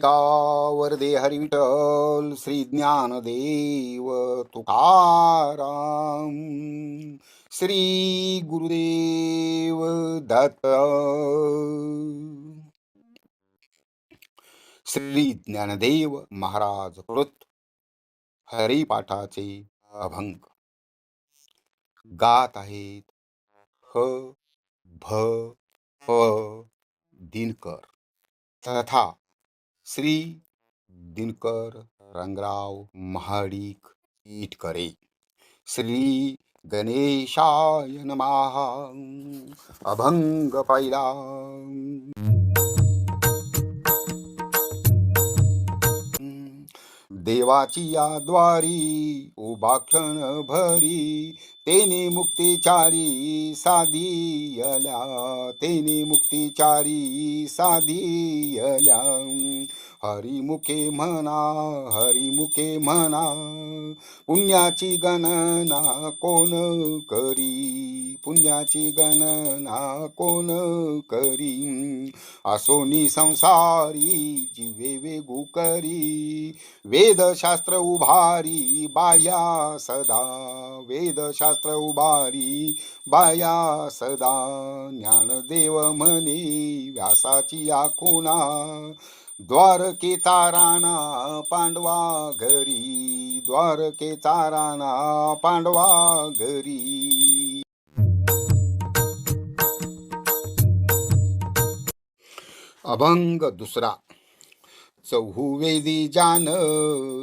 मालिका वरदे हरिविठल श्री ज्ञानदेव तुकाराम श्री गुरुदेव दत्त श्री ज्ञानदेव महाराज कृत हरिपाठाचे अभंग. गात आहेत ह भ प दिनकर. तथा श्री दिनकर रंगराव महाडिक इटकरे श्री गणेशाय नमः। अभंग पहिला देवाची या द्वारी उभा क्षण भरी तेने मुक्तिचारी साधियल्या तेने मुक्तिचारी साधियल्या. हरिमुखे म्हणा हरिमुखे म्हणा पुण्याची गणना कोण करी? पुण्याची गणना कोण करी? असोनी संसारी जीवे वेगू करी. वेदशास्त्र उभारी बाया सदा. वेदशास्त्र उभारी बाया सदा. ज्ञानदेव म्हणे व्यासाची आखुना. द्वारकेचा राणा पांडवा घरी. द्वारकेचा राणा पांडवा घरी. अभंग दुसरा. चौहुवेदी जान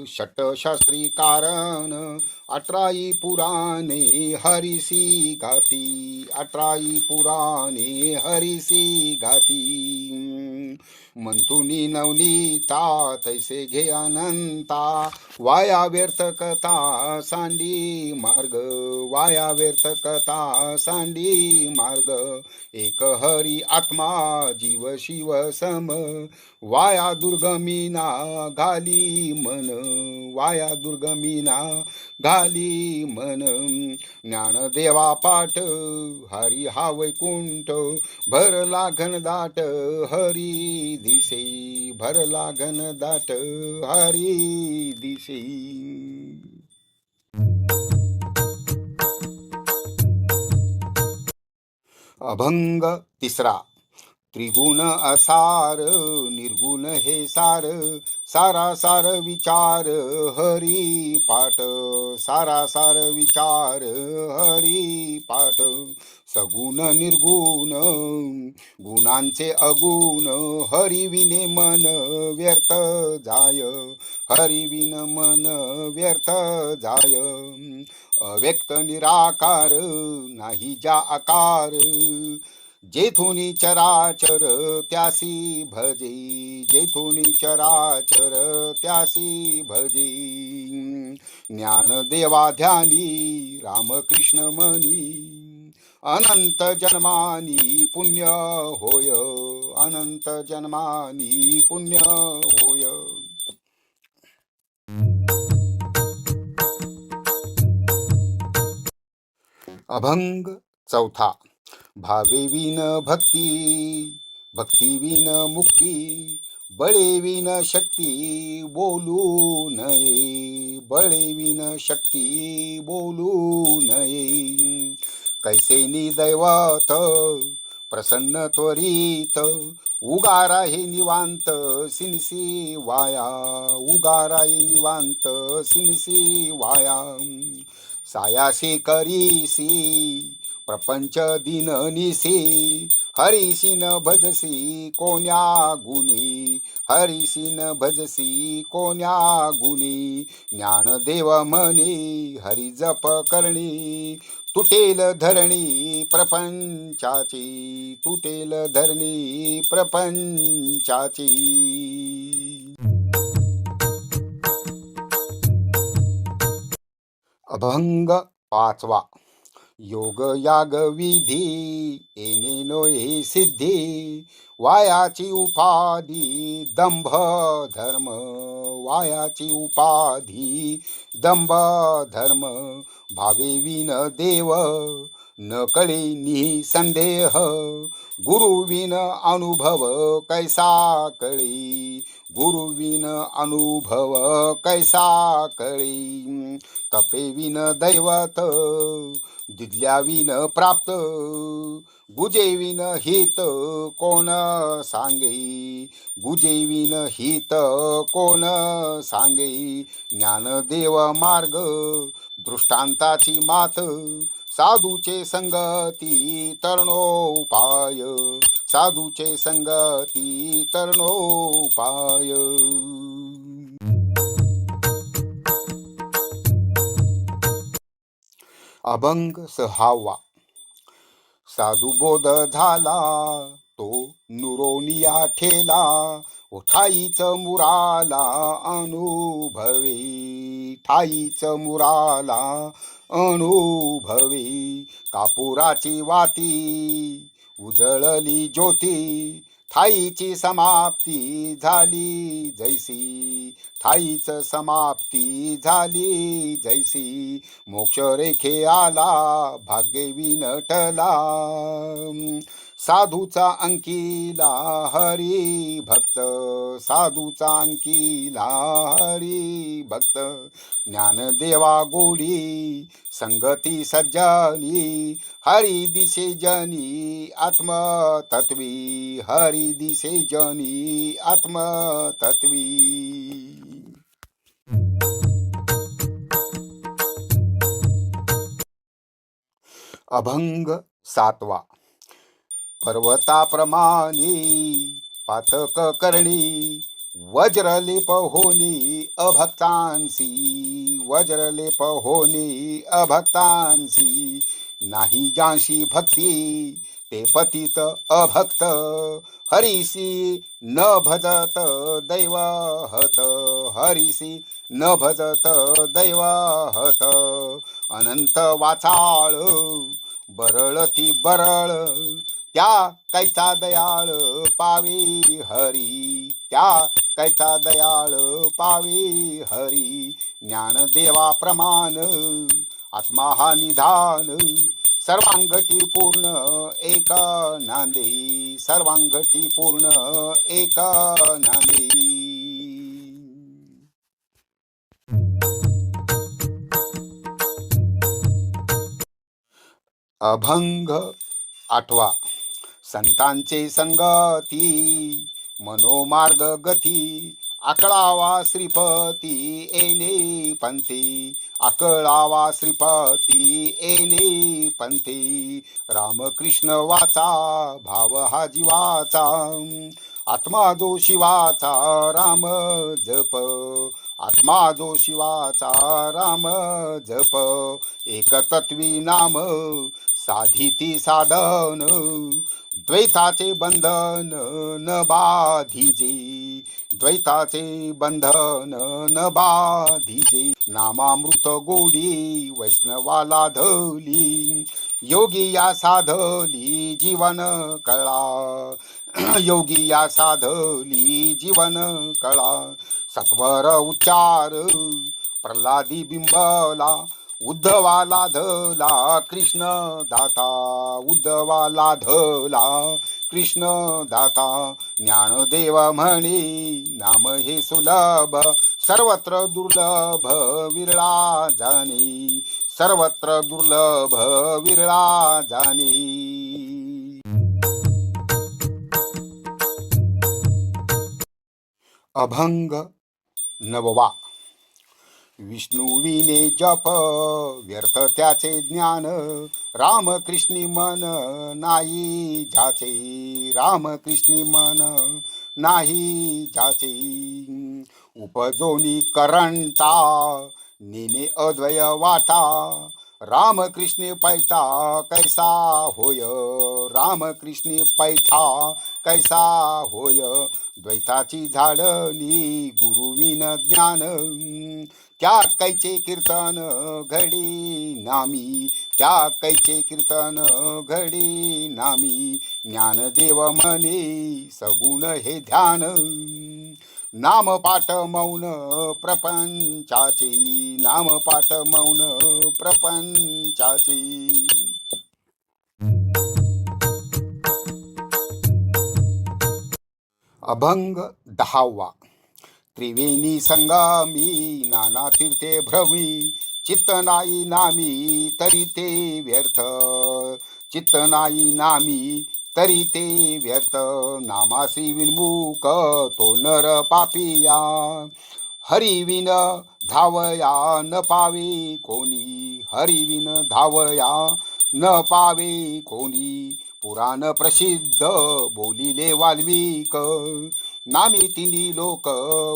षटशास्त्री कारण अठराई पुराणे हरिसी घाती अठराई पुराणे हरिसी घाती मंतुनी नवनीता तैसे घे अनंता. वाया व्यर्थ कथा सांडी मार्ग वाया व्यर्थ कथा सांडी मार्ग. एक हरी आत्मा जीव शिव सम वाया दुर्गमीना घाली मन. वाया दुर्गमीना घाली मन. ज्ञानदेवा पाठ हरी हा वैकुंठ भर लागन दाट हरी दिसे भर लागन दाट हरी दिसे. अभंग तिसरा. त्रिगुण असार निर्गुण हे सार सारा सार विचार हरी पाठ. सारा सार विचार हरी पाठ. सगुण निर्गुण गुणांचे अगुण हरिविने मन व्यर्थ जाय. हरिविन मन व्यर्थ जाय. अव्यक्त निराकार नाही जा आकार. जेथुनी चराचर त्यासी भजे जेथुनी चराचर त्यासी भजे. ज्ञानदेवा ध्यानी रामकृष्ण मनी अनंत जन्मानी पुण्य होय अनंत जन्मानी पुण्य होय. अभंग चौथा. भावे विन भक्ती भक्ती विन मुक्ती बळे विन शक्ती बोलू नये. बळे विन शक्ती बोलू नये. कैसे दैवत प्रसन्न त्वरित उगारा हे निवांत सिनसी वाया. उगारा हे निवांत सिनसी वाया. सायासी करीसी प्रपंच दिन निसी हरिसी न भजसी कोण्या गुणी? हरिसी न भजसी कोण्या गुणी? ज्ञानदेव म्हणे हरि जप करणी तुटेल धरणी प्रपंचाची तुटेल धरणी प्रपंचाची. अभंग पाचवा. योग याग विधी येणे नोये सिद्धी वायाची उपाधी दंभ धर्म वायाची उपाधी दंभ धर्म भावे विन देव न कळे निसंदेह गुरुविन अनुभव कैसा कळे? गुरुविन अनुभव कैसा कळे? तपेविन दैवत दिदल्याविन प्राप्त गुजेविन हित कोण सांगे? गुजेविन हित कोण सांगे? ज्ञानदेव मार्ग दृष्टांताची मात साधूचे संगती तरणोपाय साधूचे संगती तरणोपाय अभंग सहावा. साधू बोध झाला तो नुरोनिया ठेला ठाईच मुराला अनुभवे. ठाईच मुराला अनुभवी कापुराची वाती उजळली ज्योती थाईची समाप्ती झाली जैसी थाईच समाप्ती झाली जैसी मोक्ष रेखे आला भाग्य विनटला. साधूचा अंकिला हरी भक्त साधूचा अंकिला हरी. भक्त ज्ञानदेवा गोडी संगती सज्जनी हरी दिसे जनी आत्मतत्वी हरी दिसे जनी आत्मतत्वी. अभंग सातवा. पर्वताप्रमाणे पातक करणी वज्रले होनी अभक्तांसी वज्रले होनी अभक्तांसी नाही जांशी भक्ती ते पतित अभक्त. हरिसी न भजत दैवाहत हरिसी न भजत दैवाहत. अनंत वाचाळ बरळती बरळ त्या कैचा दयाळ पावी हरी. त्या कैसा दयाळ पावी हरी ज्ञानदेवा प्रमाण आत्मा हा निधान सर्वांगटी पूर्ण एक नांदे सर्वांगटी पूर्ण एक नांदे. अभंग आठवा संतांचे संगती मनोमार्ग गती आकळावा श्रीपती एने पंथी. आकळावा श्रीपती एने पंथी. रामकृष्ण वाचा भाव हा जीवाचा आत्मा जो शिवाचा राम जप. आत्मा जो शिवाचा राम जप. एकतत्वी नाम साधिती साधन. द्वैताचे बंधन न बाधिजे. द्वैताचे बंधन न बाधिजे. नामामृत गोडी वैष्णवाला धली. योगी या साधली जीवन कळा. योगी या साधली जीवन कळा. सत्वर उच्चार प्रल्हादी बिंबला उद्धवाला धला कृष्ण दाता उद्धवाला धला कृष्ण दाता. ज्ञानदेव म्हणे नाम हे सुलभ सर्वत्र दुर्लभ विरळा जाणे सर्वत्र दुर्लभ विरळा जाणे अभंग नववा. विष्णुविने जप व्यर्थ त्याचे ज्ञान रामकृष्णी मन नाही जाचे. रामकृष्णी मन नाही जाचे. उपजोनी करंटा नेने अद्वय वाटा रामकृष्ण पैठा कैसा होय? रामकृष्ण पैठा कैसा होय? द्वैताची झाडणी गुरुविन ज्ञान. त्या कैचे कीर्तन घडी नामी. त्या कैचे कीर्तन घडी नामी. ज्ञानदेव म्हणे सगुण हे ध्यान. नाम पाठ मौन प्रपंचाची नाम पाठ मौन प्रपंचाची. अभंग दहावा. त्रिवेणी संगामी नाना तीर्थे भ्रमी चित्तनाई नामी तरी ते व्यर्थ. चित्तनाई नामी तरी ते व्यर्थ. नामासी विन्मुख तो नर पापिया. हरिविन धावया न पावे कोणी. हरिविन धावया न पावे कोणी. पुराण प्रसिद्ध बोलिले वाल्मिक. नामे तिनी लोक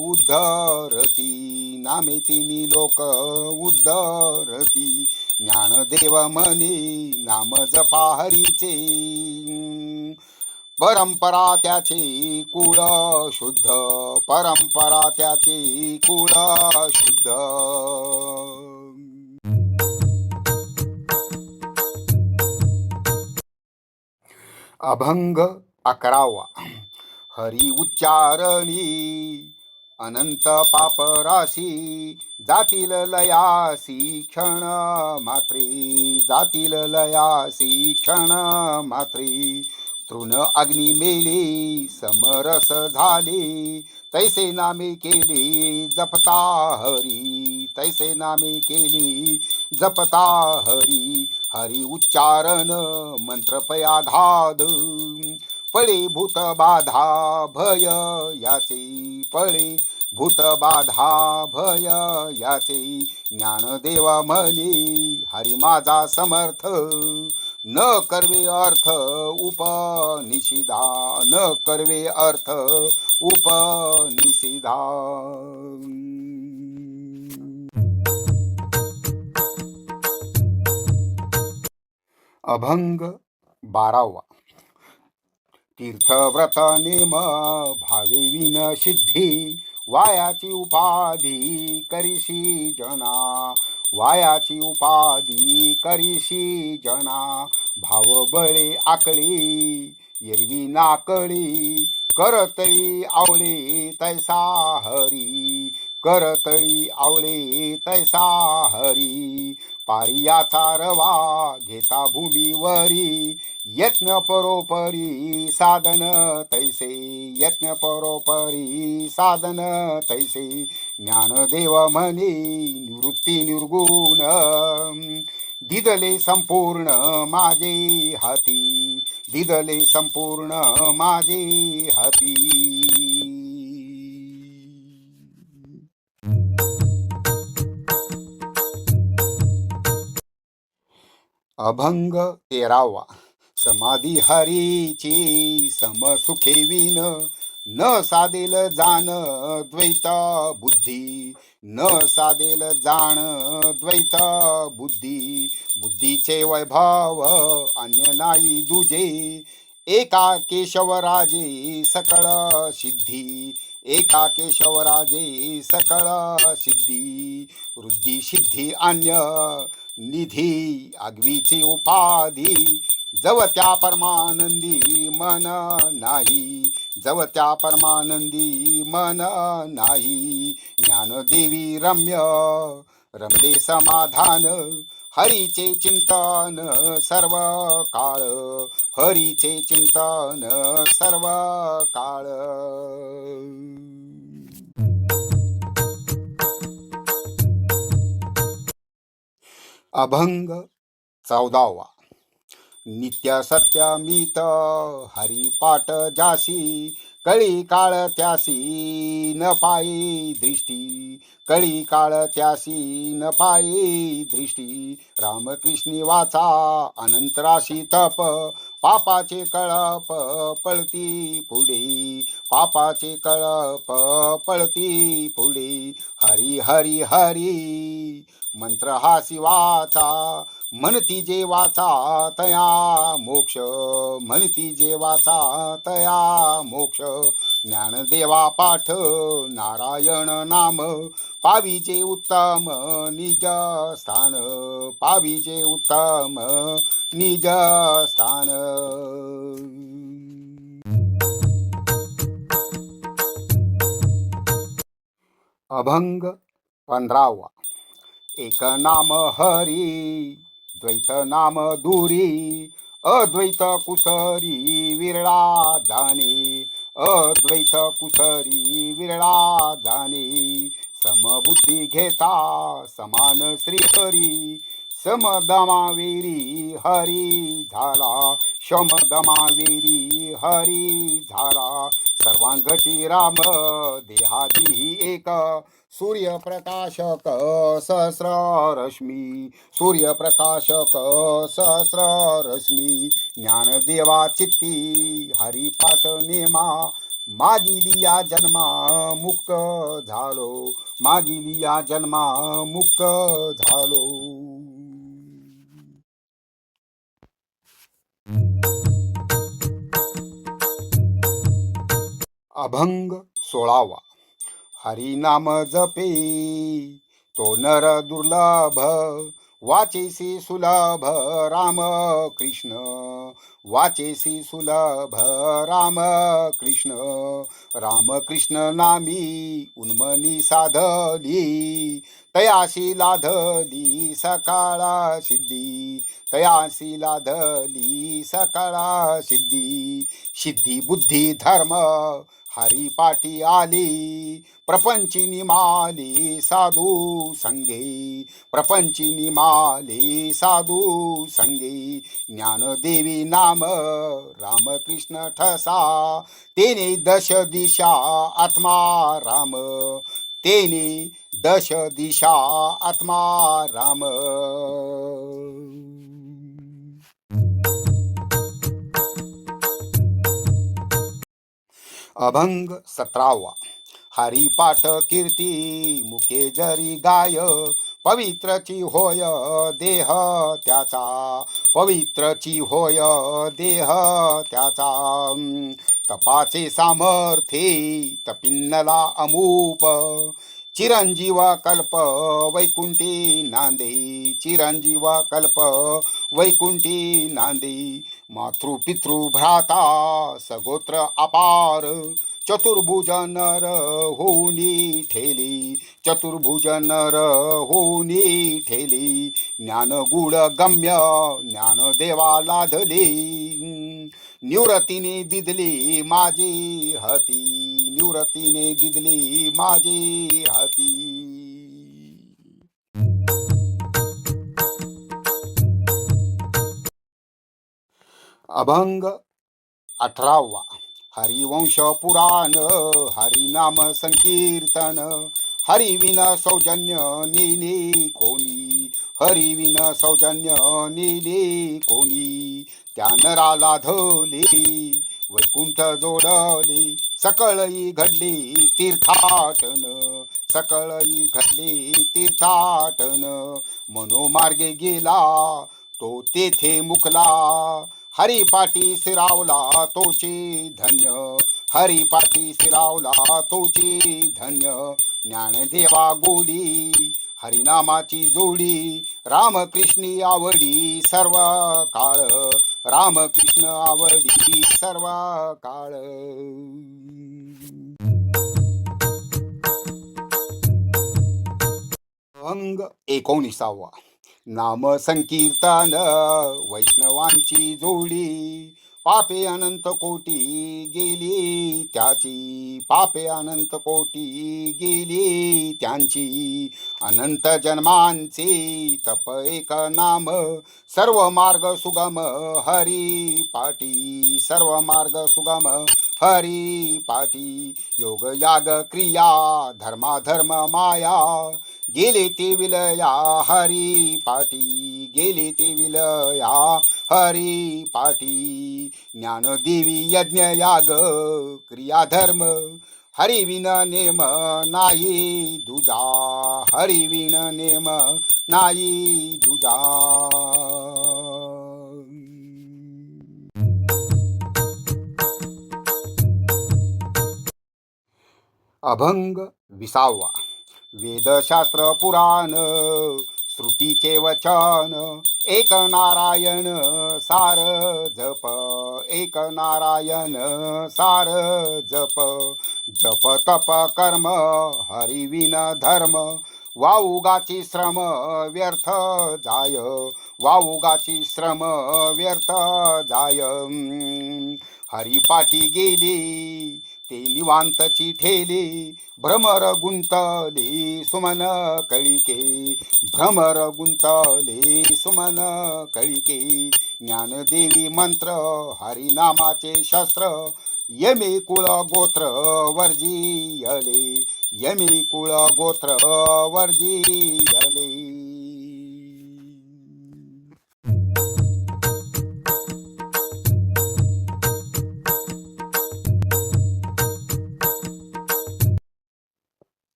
उद्धरती. नामे तिनी लोक उद्धरती. ज्ञानदेव म्हणे नाम जपा हरीचे. परंपरा त्याचे कुळ शुद्ध. परंपरा त्याचे कुळ शुद्ध. अभंग अकरावा. हरी उच्चारणी. अनंत पापराशी जातील लयासी क्षण मात्री जातील लयासी क्षण मात्री. तृण अग्नी मेली समरस झाली तैसे नामे केले जपता हरी तैसे नामे केली जपता हरी. हरी उच्चारण मंत्र पळी भूत बाधा भय याचे पळे भूत बाधा भय याचे. ज्ञानदेवा म्हणे हरि माझा समर्थ न करवे अर्थ उपनिषिधा न करवे अर्थ उपनिषिधा अभंग बारावा. तीर्थव्रत नेम भावे सिद्धी वायाची उपाधी करीशी जना वायाची उपाधी करीशी जना भाव बळे आकळी एरवी नाकळी करतळी आवळे तैसा हरी करतळी आवळे तैसा हरी. पारियाचा रवा घेता भूमीवरी. यत्न परोपरी साधन तैसे. यत्न परोपरी साधन तैसे. ज्ञानदेव म्हणे निवृत्ती निर्गुण. दिदले संपूर्ण माझे हाती. दिदले संपूर्ण माझे हाती. अभंग तेरावा. समाधी हरीची समसुखे विन न सादेल जाण द्वैत बुद्धी. न सादेल जाण द्वैत बुद्धी. बुद्धीचे वैभव अन्य नाही दुजे. एका केशवराजे सकळ सिद्धी. एका केशवराजे सकळ सिद्धी. वृद्धी सिद्धी अन्य निधी आगवीची उपाधी जव त्या परमानंदी मन नाही. जव त्या परमानंदी मन नाही. ज्ञानदेवी रम्य रमले समाधान हरीचे चिंतन सर्व काळ. हरीचे चिंतन सर्व काळ. अभंग चौदावा. नित्य सत्यमित हरिपाठ जासी कळी काळ त्यासी न पायी दृष्टी कळी काळ त्यासी न पायी दृष्टी. रामकृष्णी वाचा अनंतराशी तप पापाचे कळप पळती पुढे पापाचे कळप पळती पुढे. हरी हरी हरी मंत्र हा शिवाचा म्हणती जे वाचा तया मोक्ष म्हणती जे वाचा तया मोक्ष. ज्ञानदेवा पाठ नारायण नाम पाविजे उत्तम निज स्थान पाविजे उत्तम निज स्थान. अभंग पंधरावा. एक नाम हरी द्वैत नाम दुरी अद्वैत कुसरी विरळा जाणे अद्वैत कुसरी विरळा जाणे समबुद्धी घेता समान श्रीहरी समदमावेरी हरी झाला शमदमावेरी हरी झाला सर्वांगटी राम देहाती एक सूर्यप्रकाशक सहस्र रश्मी सूर्यप्रकाशक सहस्र रश्मी ज्ञानदेवा चित्ती हरिपाठ नेमा मागिली या जन्मा मुक्त झालो मागिली या जन्मा मुक्त झालो. अभंग सोळावा. हरिनाम जपे. तो नर दुर्लभ वाचेसी सुलभ राम कृष्ण. वाचेसी सुलभ राम कृष्ण. राम कृष्ण नामी उन्मनी साधली. तयाशी लाधली सकाळा सिद्धी. तयाशी लाधली सकाळा सिद्धी. सिद्धी बुद्धी धर्म हरी पाठी आली प्रपंचिनी माली साधू संगे. प्रपंचिनी माली साधू संगे. ज्ञानदेवी नाम रामकृष्ण ठसा. तेने दश दिशा आत्मा राम. तेने दश दिशा आत्मा राम. अभंग सतरावा. हरिपाठ कीर्ती मुखे जरी गाय पवित्रची होय देह त्याचा. पवित्रची होय देह त्याचा. तपाचे सामर्थ्ये तपिन्नला अमूप. चिरंजीव कल्प वैकुंठी नांदे. चिरंजीव कल्प वैकुंठी नांदे. मातृपितृ भ्राता सगोत्र अपार चतुर्भुज नर होनी ठेली चतुर्भुज नर होनी ठेली ज्ञान गुड गम्य ज्ञान देवा लाधली निवृत्तीने दिदली माझी हती निवृत्तीने दिदली माझी हती. अभंग अठरावा. हरिवंश पुराण हरिनाम संकीर्तन हरिविन सौजन्य नेने कोणी हरिविन सौजन्य नेने कोणी त्या नराला धोली वैकुंठ जोडली सकळई घडली तीर्थाटन सकळई घडली तीर्थाटन मनोमार्गे गेला तो तेथे हरी हरिपाठी सिरावला तोची धन्य. हरिपाठी सिरावला तोची धन्य. ज्ञानदेवा गोडी हरिनामाची जोडी. रामकृष्णी आवडी सर्व काळ. रामकृष्ण आवडी सर्व काळ. अंग एकोणीसावा. नाम संकीर्तन वैष्णवांची जोडी पापे अनंत कोटी गेली त्याची पापे अनंत कोटी गेली त्यांची अनंत जन्मांचे तप एक नाम सर्व मार्ग सुगम हरी पाटी सर्व मार्ग सुगम हरी पाटी योग याग क्रिया धर्माधर्म माया. गेले ते विलया हरी पाटी. गेले ते विलया हरी पाटी. ज्ञानदेवी यज्ञ याग क्रियाधर्म. हरिविण नेम नाही दुजा. हरिविण नेम नाही दुजा. अभंग विसावा. वेदशास्त्र पुराण श्रुतीचे वचन एक नारायण सार जप एक नारायण सार जप. जप तप कर्म हरिविन धर्म वाऊगाची श्रम व्यर्थ जाय. वाऊगाची श्रम व्यर्थ जाय. हरिपाठी गेली ते निवांतची ठेली भ्रमर गुंतले सुमन कळिके. भ्रमर गुंतले सुमन कळिके. ज्ञानदेवी मंत्र हरिनामाचे शस्त्र यमे कुळ गोत्र वर्जियले. यमे कुळ गोत्र वर्जियले.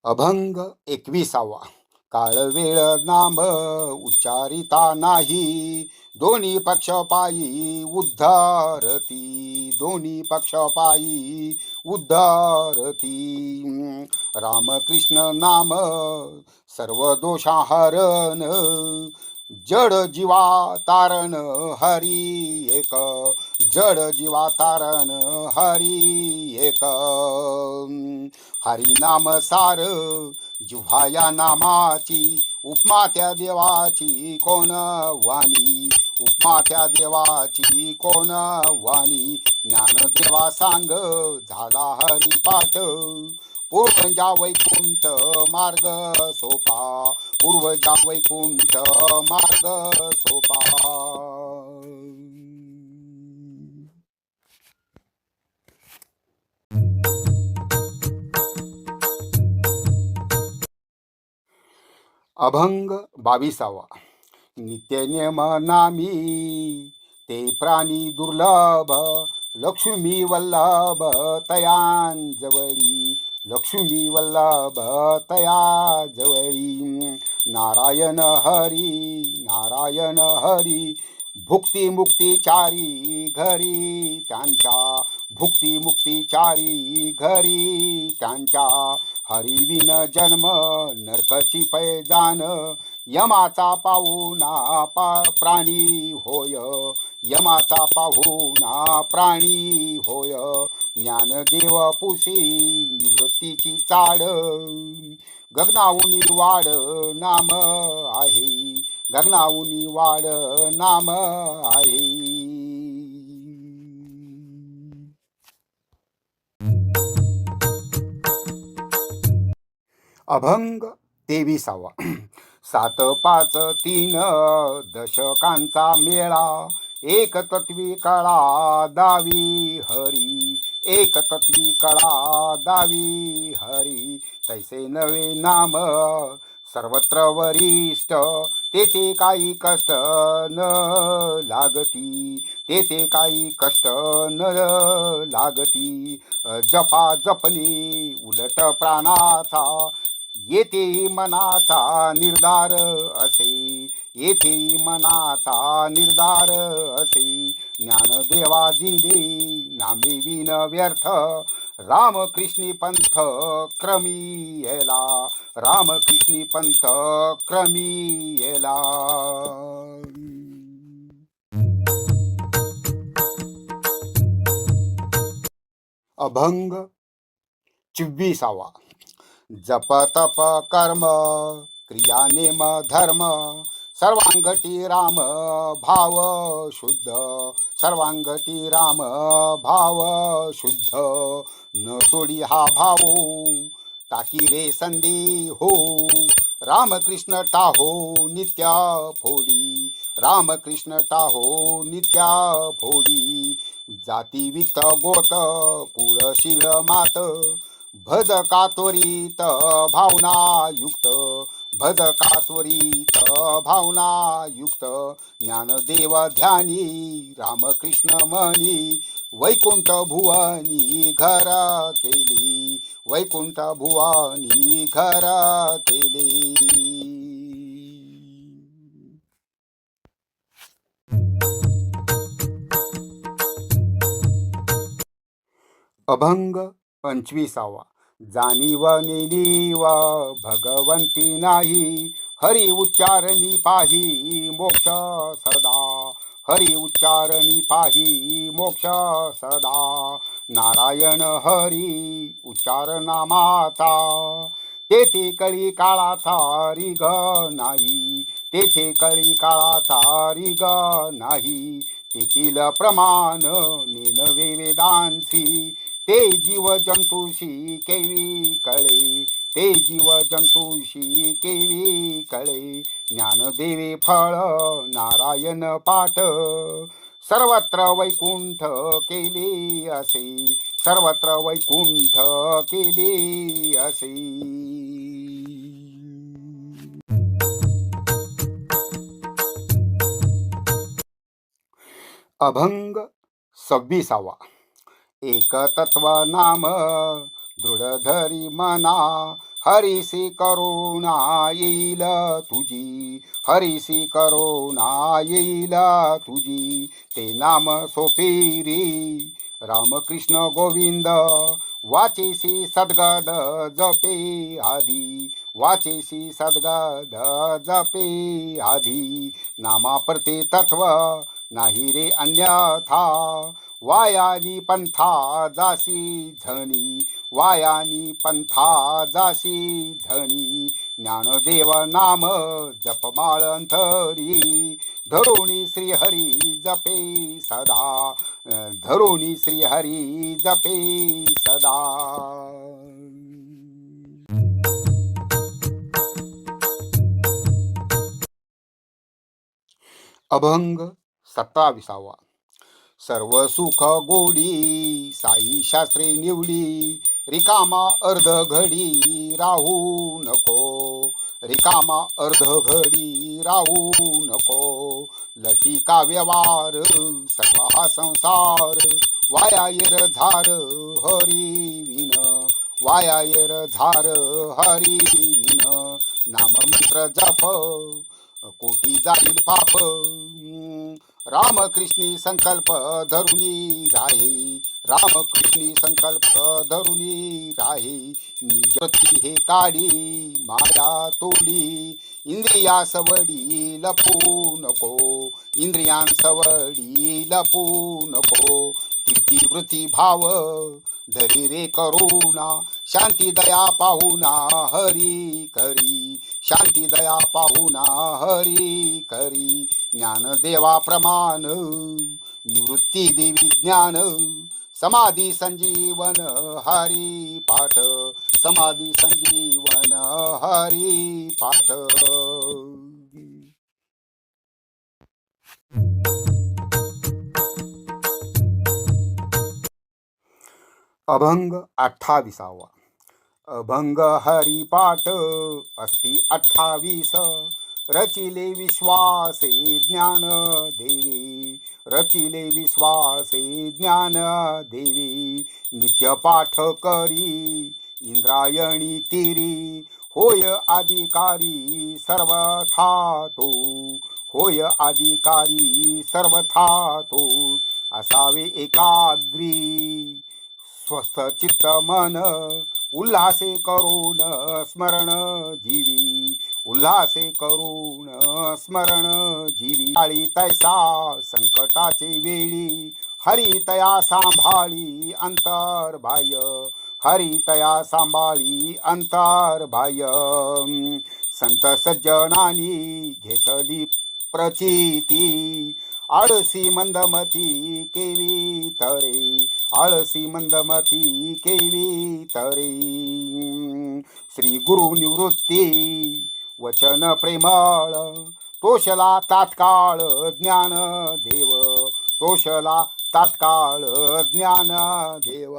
अभंग एकविसावा. काळ वेळ नाम उच्चारिता नाही. दोन्ही पक्ष पायी उद्धारती. दोन्ही पक्ष पायी उद्धारती. रामकृष्ण नाम सर्व दोषाहरण जड जीवा तारण हरी एक. जड जीवा तारण हरी एक. हरी नाम सार जिव्हाया नामाची उपमा त्या देवाची कोण वाणी? उपमा त्या देवाची कोण वाणी? ज्ञानदेवा सांग झाला हरिपाठ. पूर्वजा वैकुंठ मार्ग सोपा. पूर्वजा वैकुंठ मार्ग सोपा. अभंग बावीसावा. नित्यनियम नामी ते प्राणी दुर्लभ लक्ष्मी वल्लभ तयांजवळी लक्ष्मी वल्लभ तया जवळी नारायण हरी नारायण हरी भुक्ती मुक्ती चारी घरी त्यांच्या भुक्ती मुक्ती चारी घरी त्यांच्या हरिविन जन्म नरकाची फैजान यमाचा पाहुना पा प्राणी होय. यमाचा पाहुना प्राणी होय. ज्ञानदेव पुसी निवृत्तीची चाड. गगनाऊनी वाड नाम आहे. गगनाऊनी वाड नाम आहे. अभंग. तेविसावा. सात पाच तीन दशकांचा मेळा. एक तत्वी कळा दावी हरी. एक तत्वी कळा दावी हरी. तैसे नवे नाम सर्वत्र वरिष्ठ. तेथे काही कष्ट न लागती. तेथे काही कष्ट न लागती. जपा जपणी उलट प्राणाचा. येथे मनाचा निर्धार असे येथे मनाचा निर्धार असे. ज्ञानदेवा जिंदे नामे विन व्यर्थ. रामकृष्णी पंथ क्रमी येला रामकृष्णी पंथ क्रमी येला. अभंग चोवीसावा. जप तप कर्म क्रिया नेम धर्म सर्वांगटी राम भाव शुद्ध सर्वांगटी राम भाव शुद्ध न सोडी हा भाव टाकी रे संधी हो रामकृष्ण टाहो नित्या फोडी रामकृष्ण टाहो नित्या फोडी जाती वित गोत कुळ शिळ मात भज कातोरीत भावना युक्त भज कातोरीत भावना युक्त ज्ञानदेव ध्यानी रामकृष्ण मनी वैकुंठ भुवनी घर केली वैकुंठ भुवनी घर केली. अभंग पंचवीसावा. जाणीव नेलीव भगवंती नाही. हरी उच्चारणी पाही मोक्ष सदा. हरी उच्चारणी पाही मोक्ष सदा. नारायण हरी उच्चारणामाचा तेथे कळी काळाचा रिग नाही. तेथे कळी काळाचा रिग नाही. तेथील प्रमाण नेनवे वेदांसी. ते जीव जंतुशी केवी कळे ते जीव जंतुशी केवी कळे. ज्ञानदेवे फळ नारायण पाठ सर्वत्र वैकुंठ केले असे सर्वत्र वैकुंठ केले असे. अभंग सव्वीसावा. एक तत्व नाम दृढ धरी मना हरिसी करुणा येईल तुझी हरिसी करुणा येईल तुझी ते नाम सोपेरी। रामकृष्ण गोविंद वाचेसी सद्गद जपे आधी वाचेसी सद्गद जपे आधी नामाप्रते तत्व नाही रे अन्यथा। वायानी पंथा जासी झणी वायानी पंथा जासी झणी. ज्ञानदेव नाम जपमाळ अंतरी धरुणी श्रीहरी जपे सदा. धरुणी श्रीहरी जपे सदा. अभंग सत्ताविसावा. सर्व सुख गोडी साई शास्त्री निवडी रिकामा अर्ध घडी राहू नको. रिकामा अर्ध घडी राहू नको. लटी का व्यवहार सर्व संसार वाया येर झार हरी विन वाया येर झार हरी विन नाममंत्र जप कोटी जाईल पाप. रामकृष्णी संकल्प धरुणी राही रामकृष्णी संकल्प धरुणी राही निजती हे ताडी माया तोडी. इंद्रिया सवडी लपू नको इंद्रियां सवडी लपू नको. कीर्ती वृत्ती भाव धरी रे करुणा शांती दया पाहुना हरी करी. शांती दया पाहुना हरी करी ज्ञान देवा प्रमाण निवृत्ती देवी ज्ञान समाधी संजीवन हरी पाठ समाधी संजीवन हरी पाठ. अभंग अठ्ठावीसावा. अभंग हरिपाठ अस्ति अठ्ठावीस. रचिले विश्वासे ज्ञान देवी. रचिले विश्वासे ज्ञान देवी. नित्यपाठ करी इंद्रायणी तिरी. होय अधिकारी सर्वथा तो होय अधिकारी सर्वथा तो असावे एकाग्री. स्वस्थ चित्त मन उल्हासे करून स्मरण जीवी उल्हासे करून स्मरण जीवी. काळी तैसा संकटाचे वेळी हरी तया सांभाळी अंतर बाह्य. हरी तया सांभाळी अंतर बाह्य. संत सज्जनानी घेतली प्रचिती. आळसी मंदमती केवी तरे. आळसी मंदमती केवी तरी. श्री गुरु निवृत्ती वचन प्रेमळ तोषला तात्काळ ज्ञान देव. तोषला तात्काळ ज्ञान देव.